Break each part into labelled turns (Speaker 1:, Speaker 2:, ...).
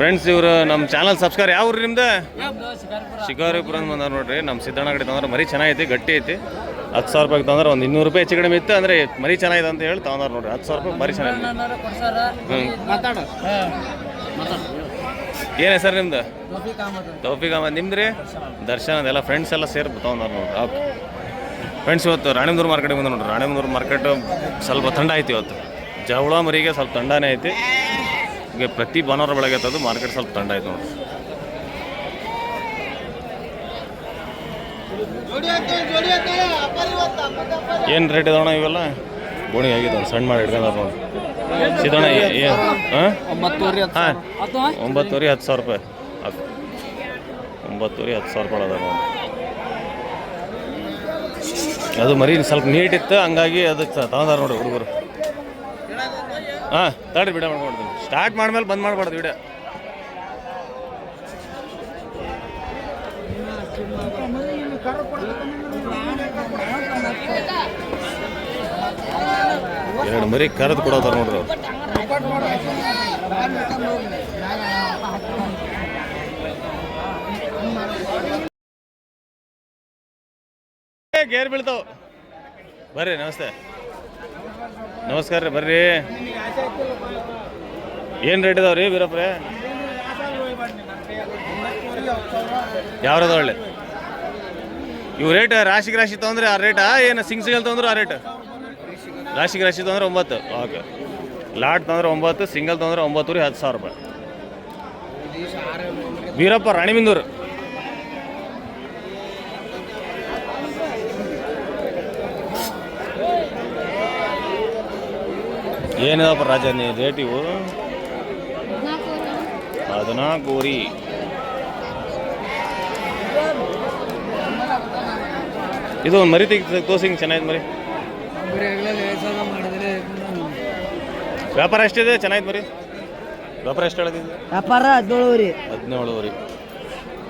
Speaker 1: Friends ಇವರು ನಮ್ಮ channel subscribe ಯಾವ ಊರು ನಿಮ್ದು? ಶಿಕಾರಿಪುರ. ಅಂತ ಬಂದಾರ ನೋಡ್ರಿ. ನಮ್ಮ ಸಿದ್ದಣ್ಣ ಕಡೆ ತಂದ್ರೆ ಮರಿ ಚೆನ್ನಾಗೈತಿ ಗಟ್ಟಿ ಐತಿ. ಹತ್ತು ಸಾವಿರ ರೂಪಾಯಿ ತಂದ್ರೆ ಒಂದು ಇನ್ನೂರು ರೂಪಾಯಿ ಹೆಚ್ಚು ಕಡಿಮೆ ಇತ್ತು ಅಂದರೆ ಮರಿ ಚೆನ್ನಾಗಿದೆ ಅಂತ ಹೇಳಿ ತಗೊಂಡಾರ ನೋಡ್ರಿ. ಹತ್ತು ಸಾವಿರ ರೂಪಾಯಿ ಮರಿ ಚೆನ್ನಾಗಿದೆ.
Speaker 2: ಮಾತಾಡು.
Speaker 1: ಏನು ಸರ್ ನಿಮ್ದು? ತೌಫಿಕ್ ಅಹಮದ್ ನಿಮ್ದು ರೀ ದರ್ಶನ ಅದೆಲ್ಲ ಫ್ರೆಂಡ್ಸ್ ಎಲ್ಲ ಸೇರಿ ತೊಗೊಂಡಾರ ನೋಡ್ರಿ. ಓಕೆ ಫ್ರೆಂಡ್ಸ್ ಇವತ್ತು ರಾಣಿಮದೂರು ಮಾರ್ಕೆಟಿಗೆ ಬಂದ ನೋಡ್ರಿ. ರಾಣಿಮದೂರು ಮಾರ್ಕೆಟ್ ಸ್ವಲ್ಪ ತಂಡ ಐತಿ ಇವತ್ತು. ಜವಳ ಮರಿಗೆ ಸ್ವಲ್ಪ ತಂಡನೇ ಐತಿ. ಈಗ ಪ್ರತಿ ಭಾನುವಾರ ಬೆಳಗ್ಗೆ ಅದು ಮಾರ್ಕೆಟ್ ಸ್ವಲ್ಪ ತಂಡ ಆಯ್ತು ನೋಡ್ರಿ. ಏನು ರೇಟ್ ಇದಾವಣ ಇವೆಲ್ಲ? ಬೋಣಿ ಆಗಿದೆ ಸಣ್ಣ ಮಾಡಿ ಹಿಡ್ಕೊಂಡಾರ ನೋಡಿ ಸಿದ್ದಣ್ಣ ಏನು ಹಾಂ?
Speaker 2: ಒಂಬತ್ತುವರೆ
Speaker 1: ಹತ್ತು ಸಾವಿರ. ರೂಪಾಯಿ. ಒಂಬತ್ತುವರೆ ಹತ್ತು ಸಾವಿರ ರೂಪಾಯಿ ಅದ ನೋಡಿ ಅದು ಮರಿ ಸ್ವಲ್ಪ ನೀಟ್ ಇತ್ತು ಹಂಗಾಗಿ ಅದಕ್ಕೆ ತಗೊಂಡಾರ ನೋಡಿ ಹುಡುಗರು. ಹಾಂ, ತಡ್ರಿ ವಿಡಿಯೋ ಮಾಡ್ಕೊಡ್ತೀನಿ ಸ್ಟಾರ್ಟ್ ಮಾಡ್ಮೇಲೆ ಬಂದ್ ಮಾಡ್ಬಾರ್ದು ವಿಡಿಯೋ ಎರಡು ಮರಿ ಕರೆದು ಕೊಡೋದಾರ ನೋಡ್ರಿ ಅವ್ರು. ಗೇರ್ ಬೀಳ್ತಾವ. ಬರ್ರಿ, ನಮಸ್ತೆ. ನಮಸ್ಕಾರ ರೀ, ಬರ್ರಿ. ಏನು ರೇಟ್ ಇದಾವ್ರಿ ಬೀರಪ್ರೆ ಯಾವ್ರದ ಒಳ್ಳೆ? ಇವು ರೇಟ್ ರಾಶಿಗೆ ರಾಶಿ ತೊಗೊಂಡ್ರೆ ಆ ರೇಟಾ ಏನು ಸಿಂಗ್ ಸಿಂಗಲ್ ತೊಗೊಂಡ್ರು ಆ ರೇಟ್ ರಾಶಿಗೆ ರಾಶಿ ತೊಗೊಂಡ್ರೆ ಒಂಬತ್ತು. ಓಕೆ. ಲಾಟ್ ತೊಗೊಂಡ್ರೆ ಒಂಬತ್ತು, ಸಿಂಗಲ್ ತೊಗೊಂಡ್ರೆ ಒಂಬತ್ತು ರೀ ಹತ್ತು ಸಾವಿರ ರೂಪಾಯಿ. ವೀರಪ್ಪ ರಾಣಿಬಿಂದೂರು ಏನಿದಪ್ಪ ರಾಜ, ನೀ ರೇಟ್ ಇವು? ಹದಿನಾಲ್ಕೂರಿ ಇದು ಒಂದು ಮರಿ ತೆಗಿ ತೋಸಿ ಹಿಂಗೆ ಚೆನ್ನಾಗಿದೆ ಮರಿ. ವ್ಯಾಪಾರ ಎಷ್ಟಿದೆ? ಚೆನ್ನಾಗಿದೆ ಮರಿ. ವ್ಯಾಪಾರ ಎಷ್ಟು ಹೇಳಿದ್ರಿ
Speaker 2: ವ್ಯಾಪಾರ ಹದಿನೇಳುವರಿ
Speaker 1: ಹದಿನೇಳುವರಿ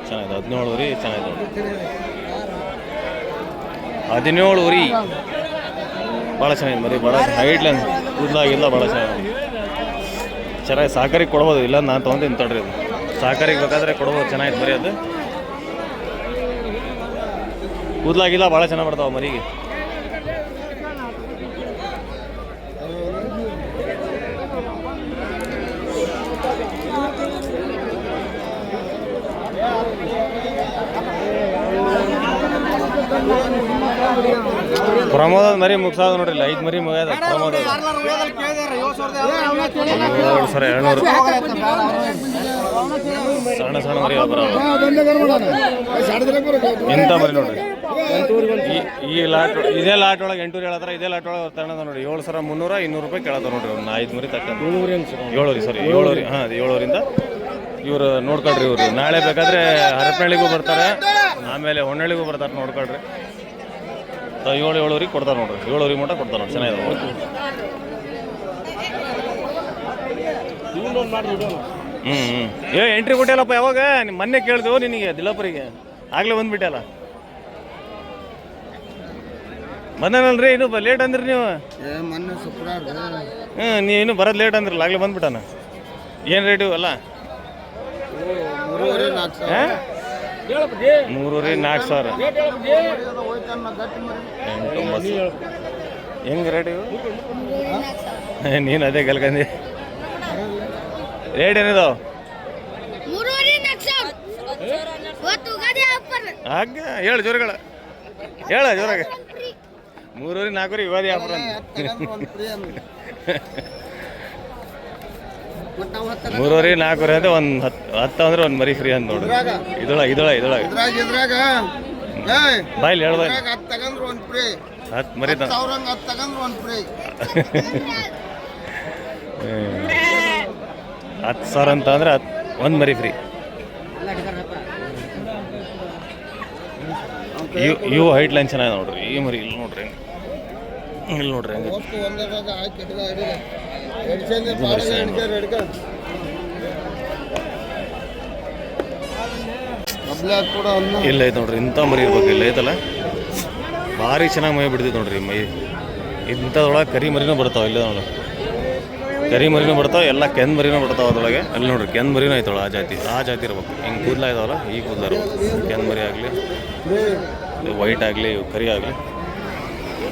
Speaker 1: ಚೆನ್ನಾಗಿದೆ ಹದಿನೇಳುವರಿ ಚೆನ್ನಾಗಿದೆ. ಹದಿನೇಳುವರಿ ಭಾಳ ಚೆನ್ನಾಗಿದೆ ಮರಿ ಭಾಳ ಹೈಟ್ಲೆನ್ ಕೂದಲಾಗಿಲ್ಲ ಭಾಳ ಚೆನ್ನಾಗಿದೆ ಚೆನ್ನಾಗಿ ಸಹಕಾರಿ ಕೊಡ್ಬೋದು, ಇಲ್ಲ ನಾನು ತೊಗೊಂತೀನಿ ತೊಡ್ರಿ ಅದು ಸಹಕಾರಿಗೆ ಬೇಕಾದ್ರೆ ಕೊಡ್ಬೋದು ಚೆನ್ನಾಗಿತ್ತು ಮರಿ ಅದು ಕೂದಲಾಗಿಲ್ಲ, ಭಾಳ ಚೆನ್ನಾಗಿ ಬರ್ತಾವೆ ಮರಿಗೆ ಪ್ರಮೋದ ಮರಿ ಮುಗ್ಸಾದ ನೋಡ್ರಿ ಇಲ್ಲ ಐದು ಮರಿ ಮುಗಿಯದ ಪ್ರಮೋದ ಸರ ಏಳ್ನೂರು. ಸಣ್ಣ ಸಣ್ಣ ಮರಿ ವ್ಯಾಪಾರ ಎಂತ ಮರಿ ನೋಡ್ರಿ? ಈ- ಈ ಲಾಟ್ ಇದೇ ಲಾಟ್ ಒಳಗೆ ಎಂಟೂರು ಹೇಳತ್ತಾರ ಇದೇ ಲಾಟ್ ಒಳಗೆ ತಗೊಂಡ ನೋಡಿ ಏಳು ಸಾವಿರ ಮುನ್ನೂರ ಇನ್ನೂರು ರೂಪಾಯಿ ಕೇಳತ್ತ ನೋಡ್ರಿ ಒಂದು ಐದು ಮರಿ ತಕ್ಕ ಏಳುವರಿ ಸರಿ ಏಳುವರಿ ಹಾಂ ಅದು ಏಳುವರಿಂದ ಇವರು ನೋಡ್ಕೊಳ್ರಿ ಇವರು. ನಾಳೆ ಬೇಕಾದ್ರೆ ಹರಪನಹಳ್ಳಿಗೂ ಬರ್ತಾರೆ ಆಮೇಲೆ ಹೊನ್ನಳ್ಳಿಗೂ ಬರ್ತಾರೆ ನೋಡ್ಕೊಳ್ರಿ. ಏಳು ಏಳುವರೆಗೆ ಕೊಡ್ತಾರೆ ನೋಡ್ರಿ. ಏಳುವರೆ ಮಟ್ಟ ಕೊಡ್ತಾರೆ ನೋಡಿ ಚೆನ್ನಾಗಿದೆ ಹ್ಞೂ ಹ್ಞೂ ಏ ಎಂಟ್ರಿ ಕೊಟ್ಟಿಲ್ಲಪ್ಪ ಯಾವಾಗ? ನಿಮ್ಮ ಮೊನ್ನೆ ಕೇಳಿದೆವು ನಿನಗೆ ದಿಲಾಪುರಿಗೆ. ಆಗಲೇ ಬಂದುಬಿಟ್ಟಲ್ಲ. ಬಂದನಲ್ರಿ ಇನ್ನು ಲೇಟ್ ಅಂದ್ರಿ ನೀವು? ಹ್ಞೂ ನೀವು ಇನ್ನೂ ಬರೋದು ಲೇಟ್ ಅಂದ್ರಲ್ಲ ಆಗಲೇ ಬಂದ್ಬಿಟ್ಟಾನ. ಏನು ರೇಟು ಅಲ್ಲ?
Speaker 2: ಮೂರುವರೆ ನಾಲ್ಕು
Speaker 1: ಹಾ? ಮೂರೂವರೆ ನಾಲ್ಕು ಸಾವಿರ. ಎಂಟು ಒಂಬತ್ತು ಹೆಂಗೆ ರೇಟ್ ಇವು? ನೀನು ಅದೇ ಕಲ್ಕಂದಿ. ರೇಟ್
Speaker 3: ಏನಿದು ಆಫರ್.
Speaker 1: ಹಾಗ ಹೇಳು ಜೋರಗಳ. ಹೇಳ ಜೋರಾಗ. ಮೂರೂವರೆ ಯುವಾದಿ ಯುಗಾದಿ ವ್ಯಾಪಾರ ಮೂರುವರೆ ನಾಲ್ಕೂವರೆ ಅಂದ್ರೆ ಒಂದು ಹತ್ತು ಹತ್ತು ಅಂದ್ರೆ ಒಂದು ಮರಿ ಫ್ರೀ ಅಂತ ನೋಡಿ. ಇದೊಳ ಇದೊಳ ಇದೊಳ
Speaker 2: ಇದ್ರಾಗ ಇದ್ರಾಗ? ಏಯ್
Speaker 1: ಬಾಯ್ಲಿ ಹೇಳು ಬಾಯ್ಲಿ
Speaker 2: ಇದ್ರಾಗ ಹತ್ತು ತಗಂದ್ರ ಒಂದು ಫ್ರೀ
Speaker 1: ಹತ್ತು ಮರಿ
Speaker 2: ಹತ್ತು ತಗಂದ್ರ ಒಂದು ಫ್ರೀ
Speaker 1: ಹತ್ತು ಸಾವಿರ ಅಂತ ಅಂದ್ರೆ ಹತ್ತು ಒಂದು ಮರಿ ಫ್ರೀ ಇವು ಇವು ಹೈಟ್ ಲೈನ್ ಚೆನ್ನಾಗಿದೆ ನೋಡ್ರಿ. ಈ ಮರಿ ಇಲ್ಲಿ ನೋಡ್ರಿ. ಇಲ್ಲಿ ನೋಡ್ರಿ ಇಲ್ಲ ಐತೆ ನೋಡ್ರಿ ಇಂಥ ಮರಿ ಇರ್ಬೇಕು ಇಲ್ಲ ಐತಲ್ಲ? ಭಾರಿ ಚೆನ್ನಾಗಿ ಮೈ ಬಿಡ್ತೈತೆ ನೋಡ್ರಿ ಮೈ. ಇಂಥದ್ರೊಳಗೆ ಕರಿ ಮರಿನೂ ಬರ್ತಾವೆ ಇಲ್ಲ ನೋಡ್ರಿ ಕರಿ ಮರಿನೂ ಬರ್ತಾವೆ ಎಲ್ಲ ಕೆನ್ ಮರಿನೂ ಬರ್ತಾವೆ ಅದ್ರೊಳಗೆ. ಅಲ್ಲಿ ನೋಡ್ರಿ ಕೆನ್ ಮರಿನೂ ಐತವಳ ಆ ಜಾತಿ ಆ ಜಾತಿ ಇರ್ಬೇಕು. ಹಿಂಗೆ ಕೂದಲ ಇದಾವಲ್ಲ ಈ ಕೂದಲ ಇರ್ಬೇಕು. ಕೆನ್ ಮರಿ ಆಗಲಿ ವೈಟ್ ಆಗಲಿ ಕರಿ ಆಗಲಿ.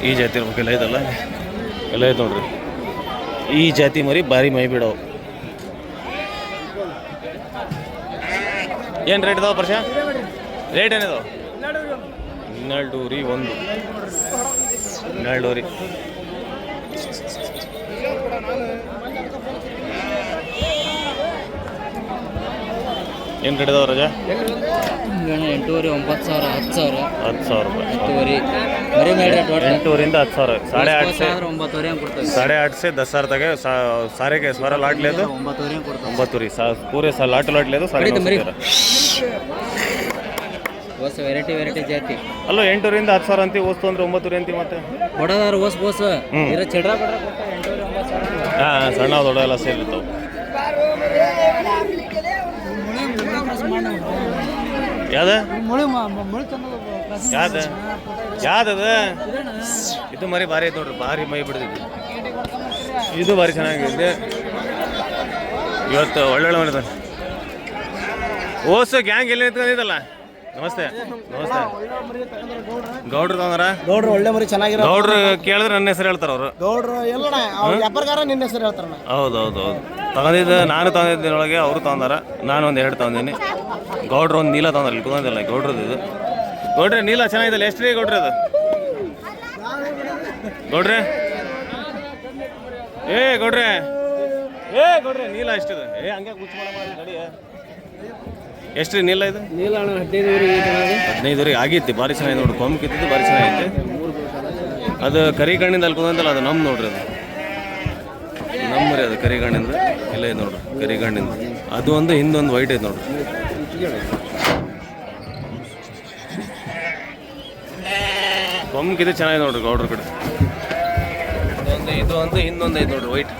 Speaker 1: ಈ ಜಾತಿ ಇರ್ಬೇಕು ಎಲ್ಲ ಇದಲ್ಲ ಎಲ್ಲ ಐತೆ ನೋಡ್ರಿ. ಈ ಜಾತಿ ಮರಿ ಭಾರಿ ಮೈ ಬಿಡವು ಏನು ರೇಟ್ ಇದಾವೆ ಪರ್ಷ? ರೇಟ್ ಏನಿದಾವೆ ಹನ್ನೆರಡು ರೀ ಒಂದು. ಹನ್ನೆರಡು ರೀ ಏನು ರೇಟ್ ಇದಾವೆ ರಜಾ?
Speaker 4: ಅಣ್ಣ ಎಂಟೂವರೆ ಒಂಬತ್ತು ಸಾವಿರ ಹತ್ತು ಸಾವಿರ.
Speaker 1: ಹತ್ತು ಸಾವಿರ ರೂಪಾಯಿ.
Speaker 4: ಹತ್ತುವರೆ ಬರೀ ಮೇಲೆ
Speaker 1: ಎಂಟೂರಿಂದ ಹತ್ತು ಸಾವಿರ. ಸಾಡೆ ಆಟ
Speaker 4: ಸಾವಿರ ಒಂಬತ್ತುವರೆ ಹಂಗೆ
Speaker 1: ಸಾಡೆ ಆಟ್ ಸೆ ದಸ್ ಸಾವಿರ ತಗೆ ಸಾರಿಗೆ ಸ್ವರ ಲಾಟ್ಲೇದು
Speaker 4: ಒಂಬತ್ತುವರೆ ಹಂಗೆ
Speaker 1: ಸಾ ಪೂರೆ ಸಾ ಲಾಟ್ ಲಾಟ್ಲೇದು
Speaker 4: ಸಾಡೆ
Speaker 1: ನೌ
Speaker 4: ಹೊಸ ವೆರೈಟಿ ವೆರೈಟಿ ಜಾತಿ.
Speaker 1: ಅಲ್ಲೋ ಎಂಟೂರಿಂದ ಹತ್ತು ಸಾವಿರ ಅಂತಿ ಓಸ್ತು ಅಂದ್ರೆ ಒಂಬತ್ತು ಅಂತಿ ಮತ್ತೆ?
Speaker 4: ಕೊಡೋದಾರ ಓಸ್
Speaker 1: ಓಸ್.
Speaker 4: ಇರೋ ಚಿಡ್ರ ಬಡ್ರ
Speaker 1: ಹಾಂ ಸಣ್ಣ ದೊಡ್ಡ ಎಲ್ಲ ಸೇರಿರ್ತಾವೆ. ಯಾವ್ದು? ಯಾವ್ದು? ಯಾವ್ದದ? ಇದು ಮರಿ ಭಾರಿ ಐತೆ ನೋಡ್ರಿ ಭಾರಿ ಮೈ ಬಿಡ್ತೈತಿ. ಇದು ಭಾರಿ ಚೆನ್ನಾಗಿದೆ. ಇವತ್ತು ಒಳ್ಳೊಳ್ಳೆ ಮನೆ ಓಸು ಗ್ಯಾಂಗ್ ಎಲ್ಲಿ ನಿಂತ್ಕೊಂಡಿದ್ದಲ್ಲ? ನಮಸ್ತೆ. ನಮಸ್ತೆ. ಗೌಡ್ರು ತಂದ್ರ?
Speaker 2: ಗೌಡ್ರು ಒಳ್ಳೆ ಮರಿ ಚೆನ್ನಾಗಿರೋ
Speaker 1: ಗೌಡ್ರು ಕೇಳಿದ್ರೆ ನನ್ನ ಹೆಸರು ಹೇಳ್ತಾರ ಅವರು.
Speaker 2: ಗೌಡ್ರು ಎಲ್ಲ ಅವ್ರ ವ್ಯಾಪಾರಗಾರ ನಿನ್ನ ಹೆಸರು ಹೇಳ್ತಾರ
Speaker 1: ಹೌದು ಹೌದು ಹೌದು ತಗೊಂಡಿದ್ದು ನಾನು ತಗೊಂಡಿದ್ದೊಳಗೆ ಅವರು ತಗೊಂಡಾರ ನಾನು ಒಂದು ಎರಡು ತಗೊಂಡಿನಿ ಗೌಡ್ರು ಒಂದು ನೀಲ ತಗೊಂಡ್ರೆ ಇಲ್ಲಿ ಕುಂದಿಲ್ಲ ಗೌಡ್ರದ್ದು ಇದು. ಗೌಡ್ರೆ ನೀಲ ಚೆನ್ನಾಗಿದೆ ಎಷ್ಟು ರೀ ಗೌಡ್ರೆ ಅದು? ಗೌಡ್ರೆ? ಏ ಗೌಡ್ರೆ. ಏ ಗೌಡ್ರೆ ನೀಲ ಎಷ್ಟಿದೆ? ಏ ಹಂಗೆ ಕುಚ್ ಮಾಡಿ ನಡಿ ಎಷ್ಟು ರೀ ನೀಲ ಇದು?
Speaker 4: ನೀಲ ಹದಿನೈದು
Speaker 1: ರೀ ಆಗಿತ್ತು ಭಾರಿ ಚೆನ್ನಾಗಿದೆ ನೋಡಿ. ಕೊಂಬ್ ಕಿತ್ತಿದ್ದು ಭಾರಿ ಚೆನ್ನಾಗಿತ್ತು ಅದು ಕರಿ ಕಣ್ಣಿಂದ ಅಲ್ಲಿ ಕುಂತಲ್ಲ ಅದು ನಮ್ಮ ನೋಡ್ರಿ ಅದು. ನಮ್ಮ ರೀ ಅದು ಕರಿಗಣ್ಣಿಂದ ಇಲ್ಲ ಇದೆ ನೋಡ್ರಿ ಕರಿಗಣ್ಣಿಂದ. ಅದು ಒಂದು ಹಿಂದೊಂದು ವೈಟ್ ಐತೆ ನೋಡ್ರಿ ಕಿತ್ತು ಚೆನ್ನಾಗಿದೆ ನೋಡ್ರಿ ಗೌಡ್ರ ಕಡೆ. ಇದೊಂದು ಇದು ಒಂದು ಇನ್ನೊಂದು ಐತೆ ನೋಡ್ರಿ ವೈಟ್.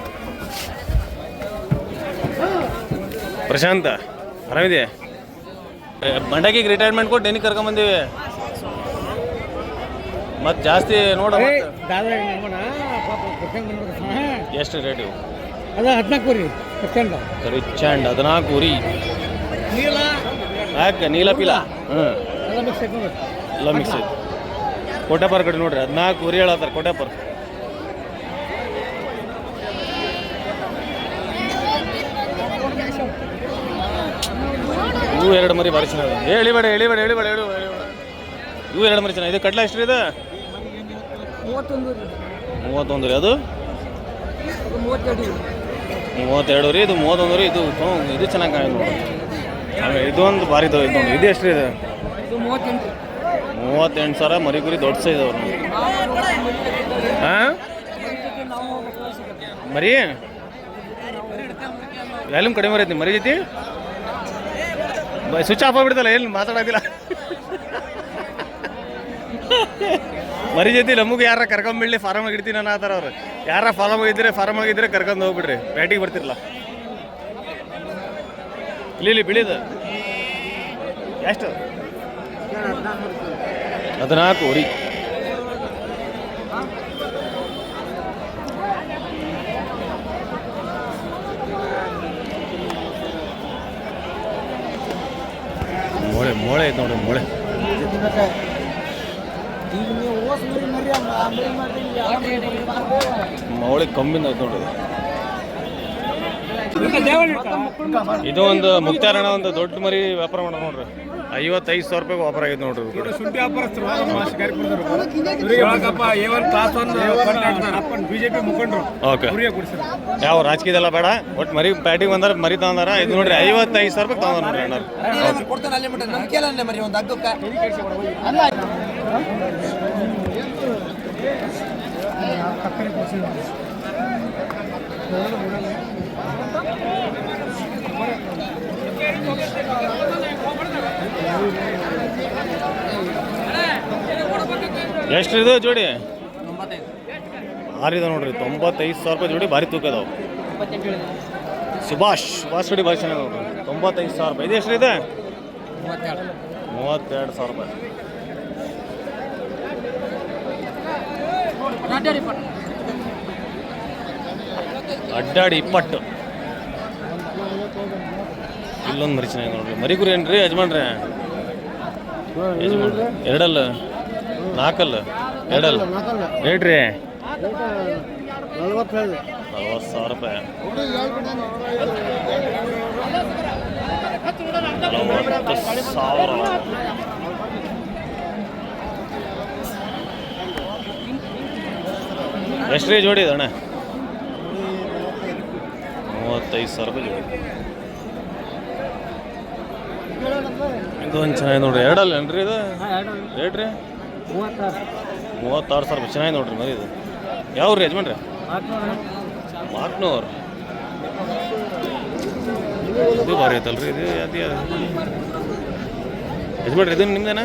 Speaker 1: ಪ್ರಶಾಂತ ಆರಾಮಿದೆ ಮಂಡಗಿಗೆ ರಿಟೈರ್ಮೆಂಟ್ ಕೊಟ್ಟು ಎನಿ ಕರ್ಕೊಂಬಂದೀವಿ ಮತ್ತೆ ಜಾಸ್ತಿ ನೋಡ ಎಷ್ಟು ರೇಟ್ ಇವು?
Speaker 2: ಅದ ಹದಿನಾಲ್ಕು ರೀ ಪ್ರಚಂಡ
Speaker 1: ಸರಿ ಆ್ಯಂಡ್ ಹದಿನಾಲ್ಕು ಉರಿ ಯಾಕೆ? ನೀಲ ಪೀಲ? ಹ್ಞೂ
Speaker 2: ಎಲ್ಲ ಮಿಕ್ಸ್ ಹಾಕೊಂಡು
Speaker 1: ಎಲ್ಲ ಮಿಕ್ಸ್ ಐತಿ ಕೋಟೆಪರ್ ಕಡೆ ನೋಡ್ರಿ ಹದಿನಾಲ್ಕು ಉರಿ ಹೇಳತ್ತಾರ ಕೋಟೆಪರ್ ಇವು ಎರಡು ಮರಿ ಭಾರಿ ಚೆನ್ನಾಗಿದೆ ಹೇಳಿಬೇಡ ಹೇಳಿಬೇಡ ಎಳಿಬೇಡ ಎಳಿ ಇವು ಎರಡು ಮರಿ ಚೆನ್ನಾಗಿದೆ ಇದು. ಕಡ್ಲ ಎಷ್ಟು ಇದೆ?
Speaker 2: ಮೂವತ್ತೊಂದು
Speaker 1: ಮೂವತ್ತೊಂದು ರೀ ಅದು?
Speaker 2: ಮೂವತ್ತೆರಡು
Speaker 1: ರೀ, ಇದು ಮೂವತ್ತೊಂದು ರೀ, ಇದು ಇದು ಚೆನ್ನಾಗಿ ಕಾಣಿದೆ ನೋಡಿ. ಇದೊಂದು ಭಾರಿ ಇದು ನೋಡಿ, ಇದು ಎಷ್ಟು ರೀ ಇದು?
Speaker 2: ಮೂವತ್ತೆಂಟು
Speaker 1: ಸಾವಿರ, ಮರಿ ಗುರಿ ದೊಡ್ಡ ಸೈಜ್ ಅವ್ರು ಹಾಂ ಮರಿ? ವ್ಯಾಲ್ಯೂಮ್ ಕಡಿಮೆ ಬರೈತಿ ಮರಿ ಜೊತೆ? ಸ್ವಿಚ್ ಆಫ್ ಆಗ್ಬಿಡ್ತಲ್ಲ, ಎಲ್ಲಿ ಮಾತಾಡೋದಿಲ್ಲ? ಮರಿ ಜೊತೆ ನಮಗೆ ಯಾರ ಕರ್ಕೊಂಬಿಡ್ಲಿ ಫಾರಮ್ ಇಡ್ತೀನಿ ಅನ್ನೋ ಆತರ ಅವ್ರು. ಯಾರ ಫಾರಮ್ ಇದ್ರೆ ಫಾರಮ್ ಆಗಿದ್ರೆ ಕರ್ಕೊಂಡು ಹೋಗ್ಬಿಡ್ರಿ. ಬ್ಯಾಟಿಗೆ ಬರ್ತಿರಲ್ಲ ಇಲ್ಲಿ ಬಿಳಿದು. ಎಷ್ಟು? ಹದಿನಾಲ್ಕು ಉರಿ. ಮೊಳೆ ಮೊಳೆ ಐತೆ ನೋಡ್ರಿ ಮೊಳೆ.
Speaker 2: ಈಗ
Speaker 1: ಕಮ್ಮಿ ನೋಡ್ರಿ ಇದು ಒಂದು ಮುಕ್ತಾರಣ ಒಂದು ದೊಡ್ಡ ಮರಿ ವ್ಯಾಪಾರ ಮಾಡೋದು ನೋಡ್ರಿ. ಐವತ್ತೈದು ಸಾವಿರ ರೂಪಾಯಿ ವ್ಯಾಪಾರ ಆಗೈತೆ ನೋಡ್ರಿ
Speaker 5: ಬಿಜೆಪಿ ಮುಖಂಡರು
Speaker 1: ಓಕೆ ಯಾವ ರಾಜಕೀಯದಲ್ಲ ಬೇಡ. ಒಟ್ಟು ಮರಿ ಪ್ಯಾಟಿಗೆ ಬಂದಾರ ಮರಿ ತಗೊಂಡಾರ. ಇದು ನೋಡ್ರಿ ಐವತ್ತೈದು ಸಾವಿರ ರೂಪಾಯಿ ತಗೊಂಡ್ ನೋಡ್ರಿ ಅಣ್ಣ
Speaker 2: ಒಂದು ಹಗ್ಗಕ್ಕೆ
Speaker 1: ಎಷ್ಟು ಇದು ಜೋಡಿ? ಭಾರಿ ಇದೆ ನೋಡ್ರಿ ತೊಂಬತ್ತೈದು ಸಾವಿರ ರೂಪಾಯಿ ಜೋಡಿ ಭಾರಿ ತೂಕ ಇದಾವೆ. ಸುಭಾಷ್ ಸುಭಾಷ್ ಜೋಡಿ ಭಾರಿ ಚೆನ್ನಾಗಿ ನೋಡ್ರಿ. ತೊಂಬತ್ತೈದು ಸಾವಿರ ರೂಪಾಯಿ. ಇದು ಎಷ್ಟು ಇದೆ ಮೂವತ್ತೆರಡು ಸಾವಿರ ರೂಪಾಯಿ. ಅಡ್ಡಾಡಿ ಇಪ್ಪಟ್ಟು ಇಲ್ಲೊಂದು ಮರಿ ಚೆನ್ನಾಗಿ ನೋಡ್ರಿ. ಮರಿಗುರಿ ಏನ್ರಿ, ಯಜಮಾನ್ರೆ? ಯಜಮಾನ್ರಿ, ಎರಡಲ್ಲ? ನಾಲ್ಕಲ್ಲ ಎರಡಲ್ಲ? ರೇಟ್ ರೀ? ಸಾವಿರ ರೂಪಾಯಿ. ನಲವತ್ತು ಸಾವಿರ. ಎಷ್ಟು ರೀ ಜೋಡಿ ಅಣ್ಣ? ಮೂವತ್ತೈದು ಸಾವಿರ ರೂಪಾಯಿ ಜೋಡಿ. ಇದೊಂದು ಚೆನ್ನಾಗಿ ನೋಡ್ರಿ. ಎರಡಲ್ಲ ಏನ್ರಿ ಇದು? ರೇಟ್ ರೀ
Speaker 2: ಮೂವತ್ತಾರು.
Speaker 1: ಸಾವಿರ ರೂಪಾಯಿ. ಚೆನ್ನಾಗಿ ನೋಡ್ರಿ ಮರಿ ಇದು. ಯಾವ ರೀ ಯಜಮಾನ್ರಿ ಇದು ಭಾರಿ ಐತಲ್ರಿ. ಇದು ಅದು ಯಜಮಾನ್ರಿ ಇದನ್ನ ನಿಮ್ದೇನಾ?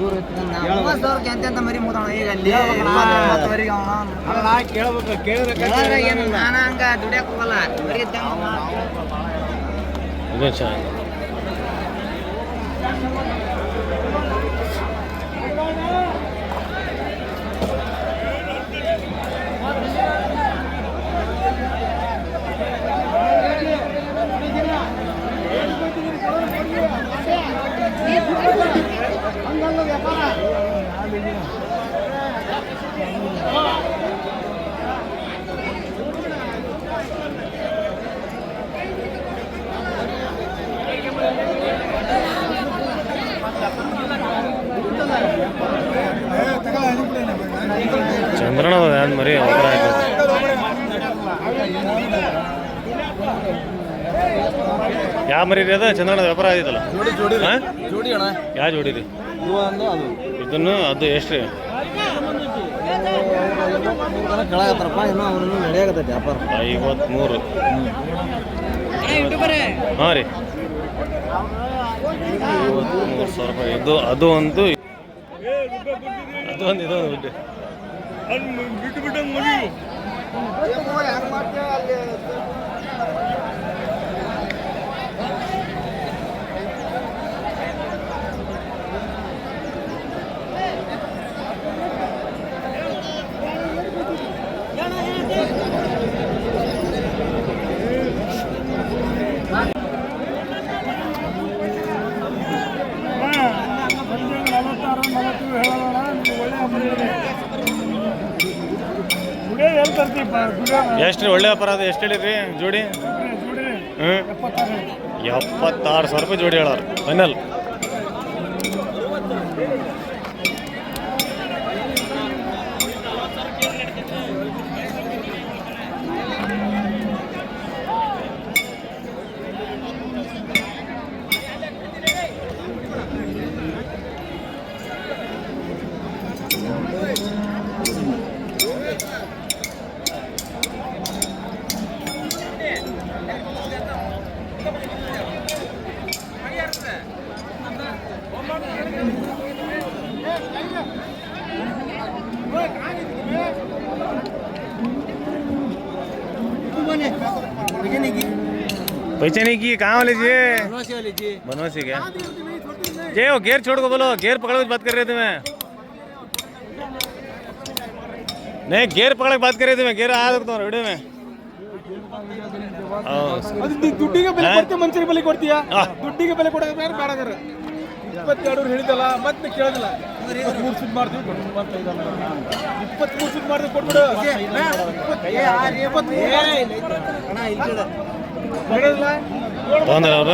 Speaker 1: ಚೆನ್ನಾಗೈತಿ
Speaker 2: ಎಂತೆಂತ ಮರಿ ಮುದಾಣ ಈಗ ಅಲ್ಲಿ ಇಪ್ಪತ್ತೊಂಬತ್ತುವರೆಗೆ ಅವನ.
Speaker 5: ಕೇಳ್ಬೇಕು ಕೇಳಿದ್ರೆ
Speaker 2: ಕೇಳಿದ್ರೆ ಏನು ನಾನು ಹಂಗ ದುಡಿಯಕ್ಕೆ ಹೋಗಲ್ಲ. ಬರೀ ಇದ್ದಂಗೆ
Speaker 1: ಇದು ಚೆನ್ನಾಗಿ ಚಂದ್ರನ ಯಾವ್ದು ಮರಿ ಅವರ ಆಯ್ತು. ಯಾವ ಮರಿ ರೀ ಅದ? ಚಂದ್ರನ ವ್ಯಾಪಾರ
Speaker 5: ಅಣ್ಣ.
Speaker 1: ಯಾವ ಜೋಡಿ ರೀ? ಇದನ್ನು ಅದು ಎಷ್ಟು? ರೀ
Speaker 2: ಕೆಳಗತ್ತಾರಪ್ಪ ಇನ್ನೂ ಅವ್ರನ್ನು ನಡೆಯಾಗತ್ತೈತಿ ವ್ಯಾಪಾರ.
Speaker 1: ಐವತ್ಮೂರು. ಹಾಂ ರೀ. ಐವತ್ಮೂರು ಸಾವಿರ ರೂಪಾಯಿ. ಇದು ಅದು ಒಂದು ಅದು ಒಂದು ಇದು ಒಂದು ಬಿಟ್ಟು ಎಷ್ಟು ರೀ ಒಳ್ಳೆ ವ್ಯಾಪಾರ ಅದು ಎಷ್ಟು ಹೇಳಿರಿ ಜೋಡಿ? ಹ್ಞೂ ಎಪ್ಪತ್ತಾರು ಸಾವಿರ ರೂಪಾಯಿ ಜೋಡಿ ಹೇಳೋರು. ಫೈನಲ್. पहचाने की कहाँ वाले जी बनवासी क्या जे वो गेयर छोड़ को बोलो गेयर पकड़ के बात कर रहे थे मैं नहीं गेयर पकड़ के बात कर रहे थे मैं गेयर आया तो वीडियो में
Speaker 5: ದುಡ್ಡಿಗೆ ಬೆಲೆ
Speaker 1: ಹಾ?
Speaker 5: ಕೊಡ್ತೀಯ ಮನುಷ್ಯರಿಗೆ ಬೆಲೆ ಕೊಡ್ತೀಯಾ
Speaker 1: ಹಾ.
Speaker 5: ದುಡ್ಡಿಗೆ ಬೆಲೆ ಕೊಡೋದು ಬೇರೆ ಬೇಡಗಾರ ಇಪ್ಪತ್ತೆರಡು ಹೇಳಿದಲ್ಲ ಮತ್ತೆ ಕೇಳೋದಿಲ್ಲ ಇಪ್ಪತ್ಮೂರು ಸುದ್ ಮಾಡ್ತೀವಿ ಕೊಡು. ಇಪ್ಪತ್ತೈದಲ್ಲ. ಇಪ್ಪತ್ಮೂರು ಸುದ್ ಮಾಡಿದ್ರೆ ಕೊಟ್ಬಿಡು ಹೇಳಿಲ್ಲ
Speaker 1: ತೊಗೊಂದಾರ ಅವ್ರ.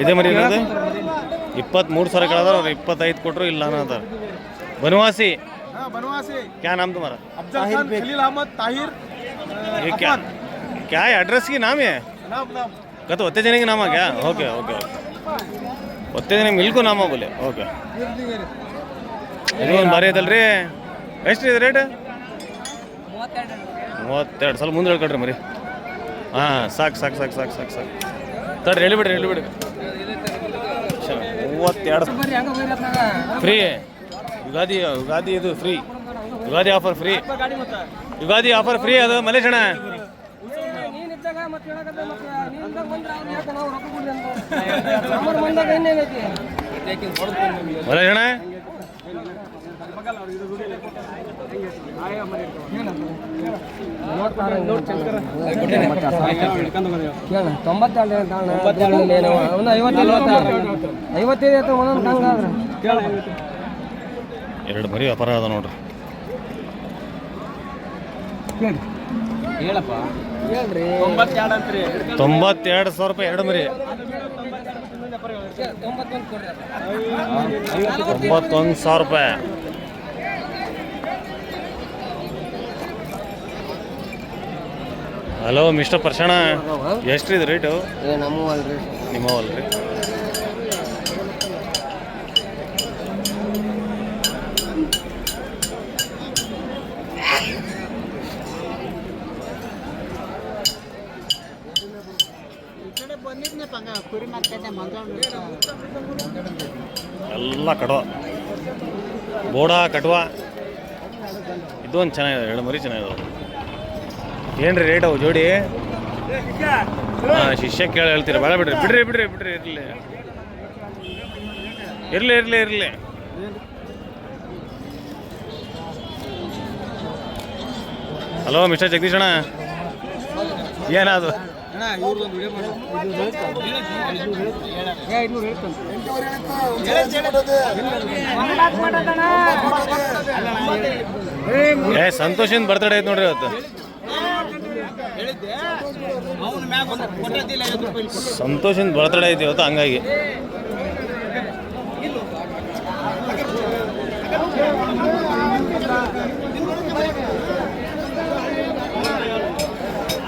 Speaker 1: ಇದೇ ಮರಿ ಏನದ ಇಪ್ಪತ್ತ್ಮೂರು ಸಾವಿರ ಕೇಳದಾರ ಅವ್ರು ಇಪ್ಪತ್ತೈದು ಕೊಟ್ಟರು ಇಲ್ಲ ಅನ್ನೋದಾರ ಬನವಾಸಿ. ಕ್ಯಾ ನಮ್ದು ತುಮಾರ ಕ್ಯಾ ಅಡ್ರೆಸ್ಗೆ
Speaker 5: ನಾಮೇ?
Speaker 1: ಕತ ಒತ್ತೆ ಜನಕ್ಕೆ ನಾಮ ಕ್ಯಾ ಓಕೆ ಓಕೆ ಒತ್ತೆ ಜನ ಮಿಲ್ಕು ನಾಮ ಬೋಲೆ. ಓಕೆ. ಇದು ಒಂದು ಐತಲ್ ಐತಲ್ರಿ. ಎಷ್ಟು ರೀ ರೇಟ್?
Speaker 2: ಮೂವತ್ತೆರಡು.
Speaker 1: ಸಲ ಮುಂದೆ ಹೇಳ್ಕೊಡ್ರಿ ಮರಿ. ಹಾಂ ಸಾಕು ಸಾಕು ಸಾಕು ಸಾಕು ಸಾಕು ಸಾಕು. ತಡ್ರಿ ಹೇಳಿಬಿಡ್ರಿ ಹೇಳಿಬಿಡ್ರಿ ಮೂವತ್ತೆರಡು. ಫ್ರೀ ಯುಗಾದಿ ಯುಗಾದಿ ಇದು free Ugadi offer free Ugadi offer free ಅದು ಮಲೇಶಣ್ಣ ಮಲೇಶಣ್ಣ
Speaker 2: ತೊಂಬತ್ತೆರಡು ಒಂದು ಐವತ್ತೈದು ಐವತ್ತೈದು ಐತೆ ಒಂದೊಂದು ಹಂಗಾದ್ರೆ
Speaker 1: ಎರಡು ಬರೀ ಅಪರಾಧ ಅದ ನೋಡ್ರಿ.
Speaker 2: ಹೇಳಪ್ಪ. ಹೇಳ್ರಿ.
Speaker 1: ತೊಂಬತ್ತೆರಡು ಸಾವಿರ ರೂಪಾಯಿ ಎರಡು ಮರಿ. ತೊಂಬತ್ತೊಂದು ಸಾವಿರ ರೂಪಾಯಿ. ಹಲೋ ಮಿಸ್ಟರ್ ಪ್ರಶಾಣ. ಎಷ್ಟ್ರಿ ಇದು ರೇಟು
Speaker 2: ನಮ್ಮ
Speaker 1: ನಿಮ್ಮವಲ್ರಿ ಎಲ್ಲ ಕಡುವ. ಬೋಡ ಕಡವ. ಇದೊಂದು ಚೆನ್ನಾಗಿದೆ ಎರಡು ಮರಿ ಚೆನ್ನಾಗಿದೆ. ಏನ್ರಿ ರೇಟ್ ಅವು? ಜೋಡಿ? ಹಾಂ ಶಿಷ್ಯ ಕೇಳಿ ಹೇಳ್ತೀರಾ. ಬೇಡ ಬಿಡ್ರಿ. ಬಿಡ್ರಿ ಬಿಡ್ರಿ ಬಿಡ್ರಿ ಇರ್ಲಿ. ಇರ್ಲಿ ಇರ್ಲಿ ಇರ್ಲಿ. ಹಲೋ ಮಿಸ್ಟರ್ ಜಗದೀಶ್ ಅಣ್ಣ. ಏನದು ಏ ಸಂತೋಷಿಂದ ಬರ್ತಡೇ ಐತೆ ನೋಡ್ರಿ ಇವತ್ತು. ಸಂತೋಷಿಂದ ಬರ್ತಡೇ ಐತಿ ಇವತ್ತು ಹಂಗಾಗಿ.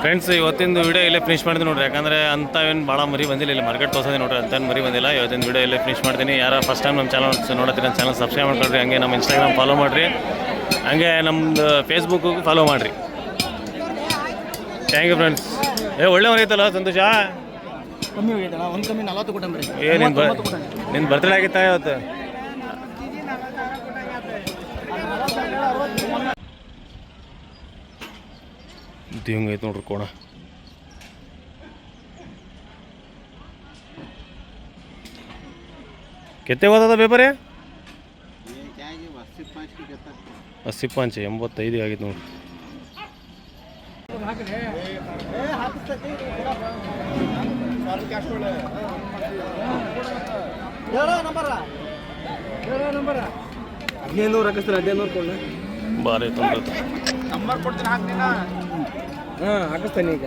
Speaker 1: ಫ್ರೆಂಡ್ಸ್ ಇವತ್ತಿಂದು ವಿಡಿಯೋ ಇಲ್ಲೇ ಫಿನಿಶ್ ಮಾಡ್ತೀನಿ ನೋಡ್ರಿ. ಯಾಕಂದ್ರೆ ಅಂಥವೇನು ಭಾಳ ಮರಿ ಬಂದಿಲ್ಲ. ಇಲ್ಲಿ ಮಾರ್ಕೆಟ್ ತೋರಿಸೋದೇ ನೋಡ್ರಿ ಅಂತ ಮರಿ ಬಂದಿಲ್ಲ. ಇವತ್ತಿನ ವಿಡಿಯೋ ಇಲ್ಲೇ ಫಿನಿಶ್ ಮಾಡ್ತೀನಿ. ಯಾರು ಫಸ್ಟ್ ಟೈಮ್ ನಮ್ಮ ಚಾನಲ್ ನೋಡತ್ತೀರಿ ನಮ್ಮ ಚಾನಲ್ ಸಬ್ಸ್ಕ್ರೈಬ್ ಮಾಡ್ಕೊಳ್ರಿ. ಹಂಗೆ ನಮ್ಮ ಇನ್ಸ್ಟಾಗ್ರಾಮ್ ಫಾಲೋ ಮಾಡಿರಿ. ಹಂಗೆ ನಮ್ಮದು ಫೇಸ್ಬುಕ್ಕು ಫಾಲೋ ಮಾಡಿರಿ. ಥ್ಯಾಂಕ್ ಯು ಫ್ರೆಂಡ್ಸ್ ಏ ಒಳ್ಳೆ ಐತಲ್ಲ ಸಂತೋಷ?
Speaker 2: ಕಮ್ಮಿ ಹೋಗಿದ್ದಲ್ಲ ಒಂದು ಕಮ್ಮಿ ನಲವತ್ತು ಕೊಟ್ಟಂಬ್ರಿ.
Speaker 1: ಏ ನಿನ್ ಬ ನಿನ್ನ ಬರ್ತಡೇ ಆಗಿತ್ತಾ ಇವತ್ತು? ದೇವಂಗ ಹೆಂಗ್ ಐತೆ ನೋಡ್ರಿ ಕೋಣ. ಕೆತ್ತೆ ಓದದ ಪೇಪರೇ ಅಸ್ಸಿ ಪಾಂಚ್ ಎಂಬತ್ತೈದು ಆಗಿತ್ತು ನೋಡ್ರಿ.
Speaker 2: ಹದಿನೈದು ಹಾಕಿಸ್ತಾರೆ ಹದಿನೈದು ಕೊಡ್ಲ
Speaker 1: ಭಾರಿ ಕೊಡ್ತೀನಿ ಹಾಕ್ತೀನ
Speaker 2: ಹಾಂ ಹಾಕಿಸ್ತಾನೆ ಈಗ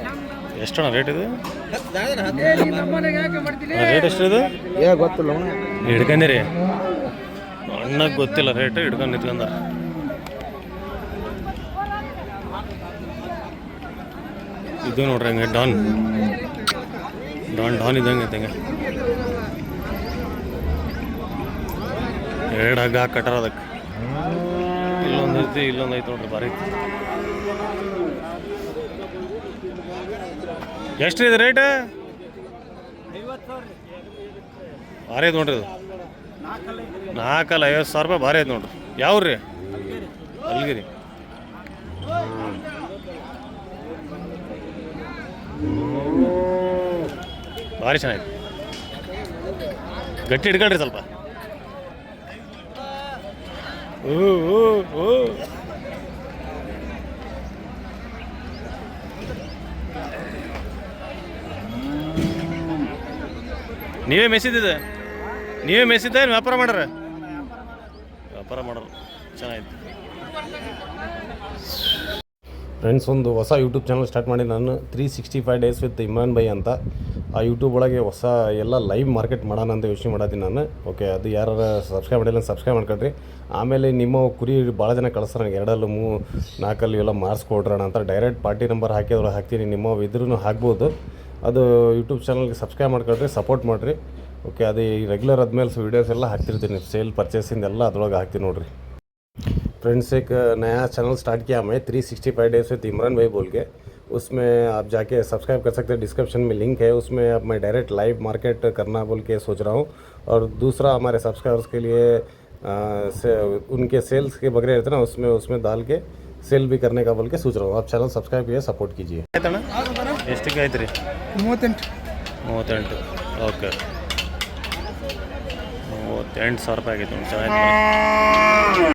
Speaker 1: ಎಷ್ಟು ರೇಟ್ ಇದು? ರೇಟ್ ಎಷ್ಟು ಇದು
Speaker 2: ಏ ಗೊತ್ತಿಲ್ಲ
Speaker 1: ಅಣ್ಣಗೆ ಗೊತ್ತಿಲ್ಲ ರೇಟ್ ಹಿಡ್ಕೊಂಡು ನಿಂತ್ಕೊಂಡ. ಇದು ನೋಡ್ರಿ ಹಂಗೆ ಡಾನ್. ಡಾನ್ ಡಾನ್ ಇದ್ದಂಗೆ ಐತೆ ಹಂಗೆ ಎರಡು ಹಗ್ಗ ಕಟ್ಟಾರ ಅದಕ್ಕೆ. ಇಲ್ಲೊಂದು ಐತಿ ಇಲ್ಲೊಂದು ಐತೆ ನೋಡ್ರಿ ಐತಿ ಎಷ್ಟು ಇದೆ ರೇಟ್ ಭಾರಿ ಐತೆ ನೋಡ್ರಿ ಇದು. ನಾಲ್ಕಲ್ಲ ಐವತ್ತು ಸಾವಿರ ರೂಪಾಯಿ ಭಾರಿ ಐತೆ ನೋಡ್ರಿ. ಯಾವ್ರಿ? ಅಲ್ಗಿರಿ. ಭಾರಿ ಚೆನ್ನಾಗಿದೆ. ಗಟ್ಟಿ ಹಿಡ್ಕೊಳ್ರಿ ಸ್ವಲ್ಪ. ಓ ಓ ನೀವೇ ಮೆಸಿದ್ದಿದೆ ನೀವೇ ಮೆಸಿದ್ದ ವ್ಯಾಪಾರ ಮಾಡ್ರ ವ್ಯಾಪಾರ ಮಾಡೋರು. ಚೆನ್ನಾಗಿತ್ತು ಫ್ರೆಂಡ್ಸ್ ಒಂದು ಹೊಸ ಯೂಟ್ಯೂಬ್ ಚಾನಲ್ ಸ್ಟಾರ್ಟ್ ಮಾಡಿ. ನಾನು three sixty five days with Imran by ಅಂತ. ಆ ಯೂಟ್ಯೂಬ್ ಒಳಗೆ ಹೊಸ ಎಲ್ಲ ಲೈವ್ ಮಾರ್ಕೆಟ್ ಮಾಡೋಣ ಅಂತ ಯೋಚನೆ ಮಾಡತ್ತೀನಿ ನಾನು ಓಕೆ ಅದು ಯಾರು ಸಬ್ಸ್ಕ್ರೈಬ್ ಮಾಡಿಲ್ಲ ಸಬ್ಸ್ಕ್ರೈಬ್ ಮಾಡ್ಕೊಳ್ರಿ ಆಮೇಲೆ ನಿಮ್ಮ ಕುರಿ ಭಾಳ ಜನ ಕಳಿಸ್ತಾರೆ ನನಗೆ ಎರಡಲ್ಲೂ ಮೂ ನಾಲ್ಕಲ್ಲಿ ಇವೆಲ್ಲ ಮಾರ್ಸ್ಕೊಡ್ರಣ ಅಂತ ಡೈರೆಕ್ಟ್ ಪಾರ್ಟಿ ನಂಬರ್ ಹಾಕಿ ಅದ್ರೊಳಗೆ ಹಾಕ್ತೀನಿ ನಿಮ್ಮ ಇದ್ರೂ ಹಾಕ್ಬೋದು ಅದು ಯೂಟ್ಯೂಬ್ ಚಾನಲ್ಗೆ ಸಬ್ಸ್ಕ್ರೈಬ್ ಮಾಡ್ಕೊಳ್ರಿ ಸಪೋರ್ಟ್ ಮಾಡಿರಿ ಓಕೆ ಅದು ಈ ರೆಗ್ಯುಲರ್ ಆದ್ಮೇಲೆ ವೀಡಿಯೋಸ್ ಎಲ್ಲ ಹಾಕ್ತಿರ್ತೀನಿ ಸೇಲ್ ಪರ್ಚೇಸಿಂದ ಎಲ್ಲ ಅದ್ರೊಳಗೆ ಹಾಕ್ತೀನಿ ನೋಡಿರಿ
Speaker 6: फ्रेंड्स एक नया चैनल स्टार्ट किया मैं three sixty five days with Imran भाई बोल के उसमें आप जाके सब्सक्राइब कर सकते हैं डिस्क्रिप्शन में लिंक है उसमें अब मैं डायरेक्ट लाइव मार्केट करना बोल के सोच रहा हूँ और दूसरा हमारे सब्सक्राइबर्स के लिए आ, से, उनके सेल्स के बगैर रहते ना उसमें उसमें डाल के सेल भी करने का बोल के सोच रहा हूँ आप चैनल सब्सक्राइब कीजिए सपोर्ट कीजिए
Speaker 1: ಆಯ್ತಣ್ಣ ಎಷ್ಟಕ್ಕೆ ಆಯ್ತು ರೀ
Speaker 5: ಮೂವತ್ತೆಂಟು
Speaker 1: ಮೂವತ್ತೆಂಟು ಓಕೆ ಮೂವತ್ತೆಂಟು ಸಾವಿರ ರೂಪಾಯಿ ಆಗೈತೆ ನೋಡಿ ಚೆನ್ನಾಗಿ